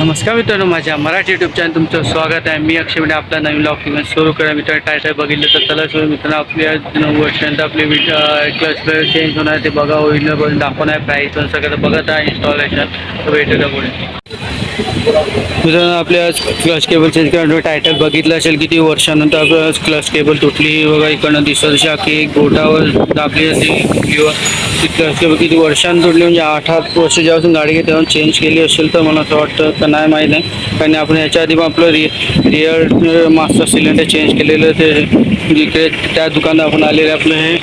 नमस्कार मित्रांनो माझ्या मराठी युट्यूब चॅनल तुमचं स्वागत आहे. मी अक्षय म्हणजे आपला नवीन ब्लॉग सुरू करा मित्रांनो टायटल बघितलं तर चला सुरू मित्रांनो आपल्या नऊ वर्षांत आपली क्लच प्लेअर चेंज होणार ते बघा होईल बघून दाखवणार प्राईस पण सगळं बघत आहे. इन्स्टॉलेशन तर पुढे. मित्रांनो आपल्या क्लच केबल चेंज करण्याचं टायटल बघितलं असेल किती वर्षानंतर आपलं क्लच केबल तुटली. वगैरे इकडनं दिसत अशी की एक बोटावर दाबली होती किंवा किती वर्षांनी तुटली म्हणजे आठ आठ वर्ष जेव्हापासून गाडी घेते तेव्हा चेंज केली असेल तर मला असं वाटतं तर नाही माहीत नाही. कारण आपण याच्या आधी मग आपलं रि रिअर मास्टर सिलेंडर चेंज केलेलं ते इकडे त्या दुकानात आपण आलेले आपलं हे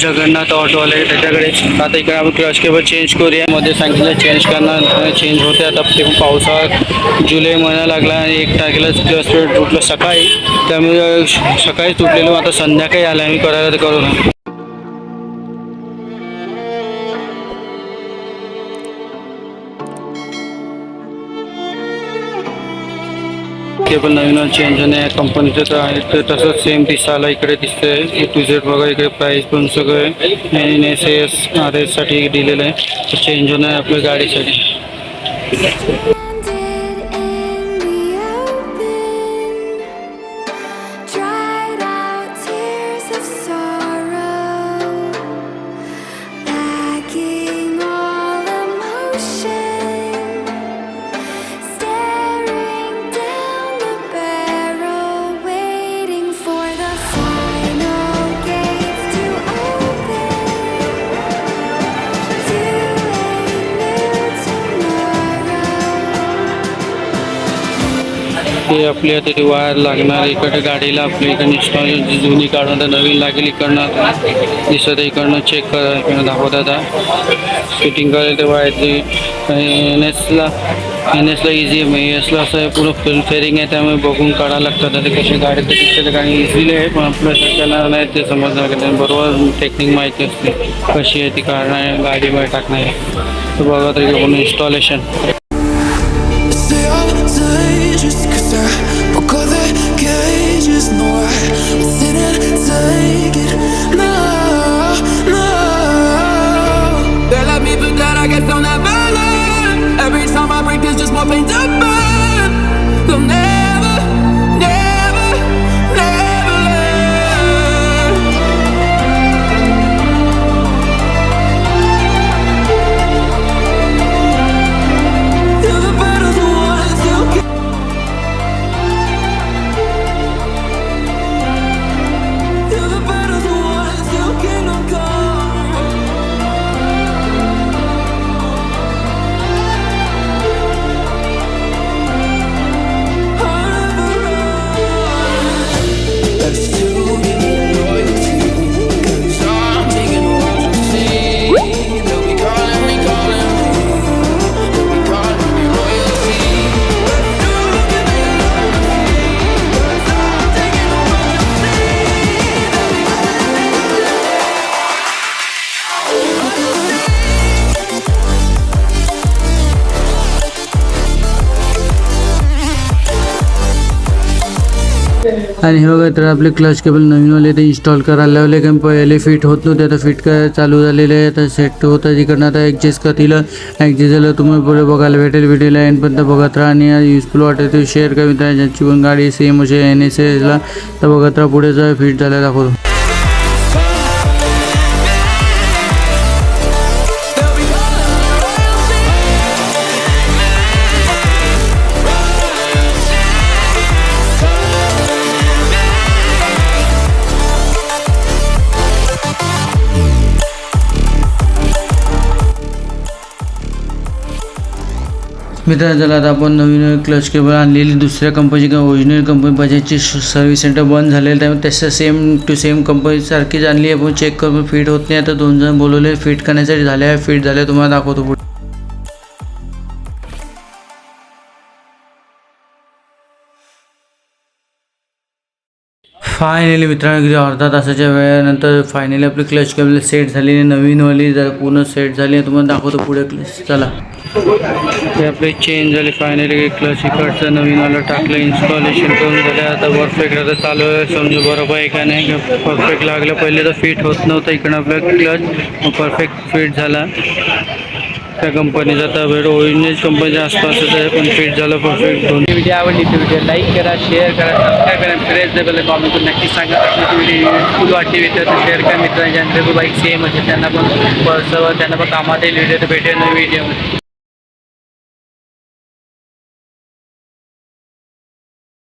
जगन्नाथ ऑटोवाले त्याच्याकडे. आता इकडे आपण क्रश केबल चेंज करूया. मध्ये सांगितलं चेंज करणार चेंज होते. आता ते पण पावसाळा जुलै महिना लागला आणि एक तारखेला क्रश तुटलं सकाळी. त्यामुळे सकाळी तुटलेलं आता संध्याकाळी आलं आम्ही करायला तर करू पण केबल नवीन चेंज आहे कंपनीचं तर आहे तर तसंच सेम दिसायला इकडे दिसतंय. ए टू झेड बघा इकडे प्राईस पण सगळं एन एस एस आर एससाठी दिलेलं आहे. चेंज होणार आहे आपल्या गाडीसाठी. ते आपली आता ती वायर लागणार इकडे गाडीला आपली इकडे इन्स्टॉल जुनी काढून तर नवीन लागेल इकडनं. दिसत इकडनं चेक करा इकडनं दाखवत आता. फिटिंग करेल ते वायर ती एन एसला एन एसला इझी आहे. एसला असं आहे पूर्ण फुल फेरिंग आहे त्यामुळे बघून काढावं लागतं. ते कशी गाडी तर दिसते गाडी इझिली आहे पण आपल्या सगळ्यांना नाही ते समजणार की बरोबर टेक्निक माहिती असते. कशी आहे ती काढणं आहे गाडीमध्ये टाकणार आहे. तर बघा तरी इन्स्टॉलेशन que son आणि हे बघा तर आपले क्लच केबल नवीनवाले ते इन्स्टॉल करायला लावले. कारण पहिले फिट होत नव्हते आता फिट काय चालू झालेले आहे. आता सेट होतं तिकडनं. आता ॲडजस्ट करतील. ॲडजस्ट झालं तुम्ही पुढे बघायला भेटेल. व्हिडिओला एंडपर्यंत पण बघत राहा. आणि युजफुल वाटेल ते शेअर करा ज्याची ज्यांची पण गाडी सेम असे एन एस एसला तर बघत राहा पुढे जा फिट झालं दाखवतो. मित्रांनो चला आता आपण नवीन क्लच केबल आणलेली दुसऱ्या कंपनीची किंवा ओरिजिनल कंपनी बजाजची सर्व्हिस सेंटर बंद झालेलं त्यामुळे तसं सेम टू सेम कंपनीसारखीच आणली आपण चेक करून फिट होत नाही. आता दोन जण बोलवले फिट करण्यासाठी झाले आहे फिट झाले तुम्हाला दाखवतो पुढे. फायनली मित्रांनो किती अर्धा तासाच्या वेळानंतर फायनली आपली क्लच केबल सेट झाली नवीनवाली जर पूर्ण सेट झाली आहे तुम्हाला दाखवतो पुढे क्लच चला. ते आपले चेंज झाले फायनली क्लच इकडचं आलं टाकलं इन्स्टॉलेशन करून झालं. आता परफेक्ट आता चालू आहे. समजू बरोबर आहे का नाही? परफेक्ट लागलं. पहिले तर फिट होत नव्हतं इकडं आपलं क्लच परफेक्ट फिट झाला. त्या कंपनीचा तर भेट ओरिजिनल कंपनीच्या आसपास आहे पण फिट झालं परफेक्ट दोन्ही व्हिडिओ आवडली ती व्हिडिओ लाईक करा शेअर करा सबस्क्राईब करा. प्रेस लेवल कॉमेंट करून नक्की सांगा. आपली व्हिडिओ फुल वाटली मित्र तर शेअर करा मित्रांच्या बाईक सेम असेल त्यांना पण सर्व त्यांना पण कामात येईल. व्हिडिओ तर भेटेल नवीन व्हिडिओ